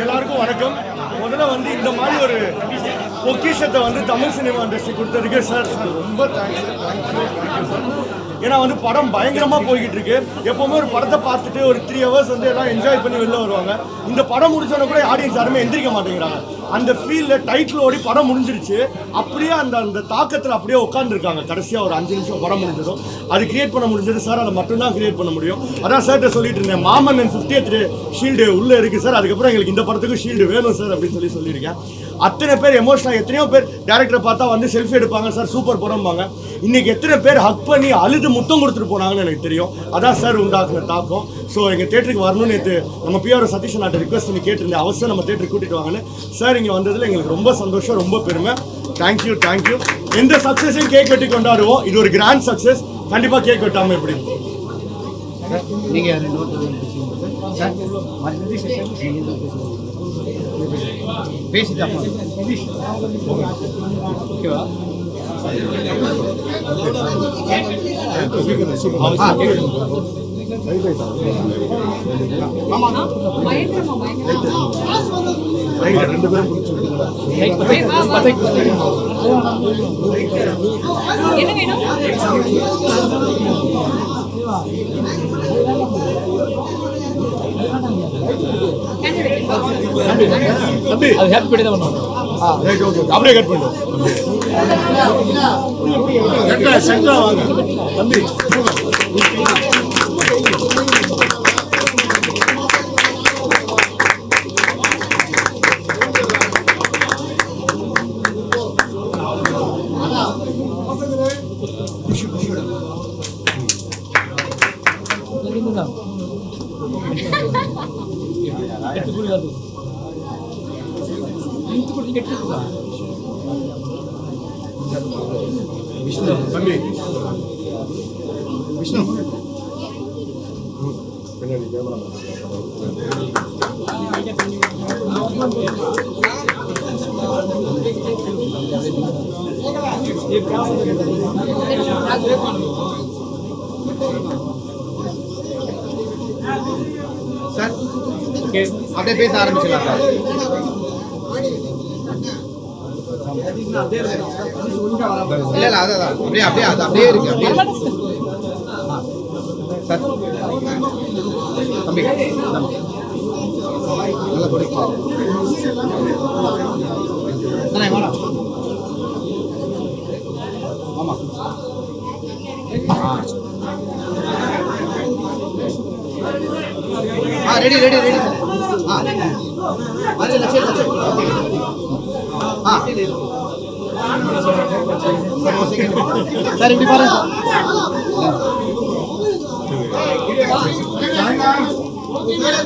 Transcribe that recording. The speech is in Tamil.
எல்லாருக்கும் வணக்கம். முதல்ல வந்து இந்த மாதிரி ஒரு பொக்கிஷத்தை வந்து தமிழ் சினிமா இண்டஸ்ட்ரி கொடுத்ததுக்கு சார் சார் ரொம்ப thanks sir thank you thank you sir ஏன்னா வந்து படம் பயங்கரமா போய்கிட்டு இருக்கு. எப்பவுமே ஒரு படத்தை பார்த்துட்டு ஒரு த்ரீ ஹவர்ஸ் வந்து எல்லாம் என்ஜாய் பண்ணி வெளில வருவாங்க. இந்த படம் முடிச்சோட கூட ஆடியன்ஸ் யாருமே எந்திரிக்க மாட்டேங்கிறாங்க. அந்த ஃபீல்ல டைட்டில் ஓடி படம் முடிஞ்சிருச்சு. அப்படியே அந்த அந்த தாக்கத்தில் அப்படியே உட்காந்துருக்காங்க கடைசியா ஒரு அஞ்சு நிமிஷம் படம் முடிஞ்சதும். அது கிரியேட் பண்ண முடிஞ்சது சார் அதை மட்டும்தான் கிரியேட் பண்ண முடியும். அதான் சார்கிட்ட சொல்லிட்டு இருந்தேன் மாமன் அண்ட் ஃபிஃப்டியத் ஷீல்டு உள்ள இருக்கு சார் அதுக்கப்புறம் எங்களுக்கு இந்த படத்துக்கு ஷீல்டு வேணும் சார் அப்படின்னு சொல்லி சொல்லியிருக்கேன். அத்தனை பேர் எமோஷனல் எத்தனையோ பேர் டேரக்டரை பார்த்தா வந்து செல்ஃபி எடுப்பாங்க சார் சூப்பர் படம்பாங்க இன்றைக்கி எத்தனை பேர் ஹக் பண்ணி அழுது முத்தம் கொடுத்துட்டு போனாங்கன்னு எனக்கு தெரியும். அதான் சார் உண்டாக்குன தாக்கம். ஸோ எங்கள் தேட்டருக்கு வரணும்னு நேற்று நம்ம பிஆர் சதீஷ் நாட்டை ரிக்வஸ்ட் பண்ணி கேட்டிருந்தேன். அவசியம் நம்ம தேட்டருக்கு கூட்டிட்டு வாங்கன்னு. சார் இங்கே வந்ததில் எங்களுக்கு ரொம்ப சந்தோஷம் ரொம்ப பெருமை. தேங்க்யூ தேங்க்யூ எந்த சக்ஸஸையும் கேக் வெட்டி கொண்டாடுவோம். இது ஒரு கிராண்ட் சக்ஸஸ் கண்டிப்பாக கேக் வெட்டாமல் எப்படி? நீங்கள் பேசிட்டு ஓகேவா. ரெண்டு பேரும் என்ன வேணும்? தம்பி அது ஹாப்பி பர்த்டே தான் பண்ணுவோம் அப்படியே கட் பண்ணு சென்டரா வாங்க. தம்பி. ಅದು ನಿಂತ್ಕೊಂಡು ಕೆಟ್ಟಿದ್ದ ವಿಷ್ಣು ಬನ್ನಿ ವಿಷ್ಣು ಈ ಪ್ರಾಸ ஓகே. அப்படியே பேச ஆரம்பிச்சிடலாம். சார் இல்ல இல்ல அதான் அப்படியே அப்படியே அது அப்படியே இருக்கு அப்படியே சார் தம்பி நல்லா கொடுப்பா ஆமா. ஆ. ஆ ரெடி ரெடி ரெடி சார் இப்படி பாருங்க. சார்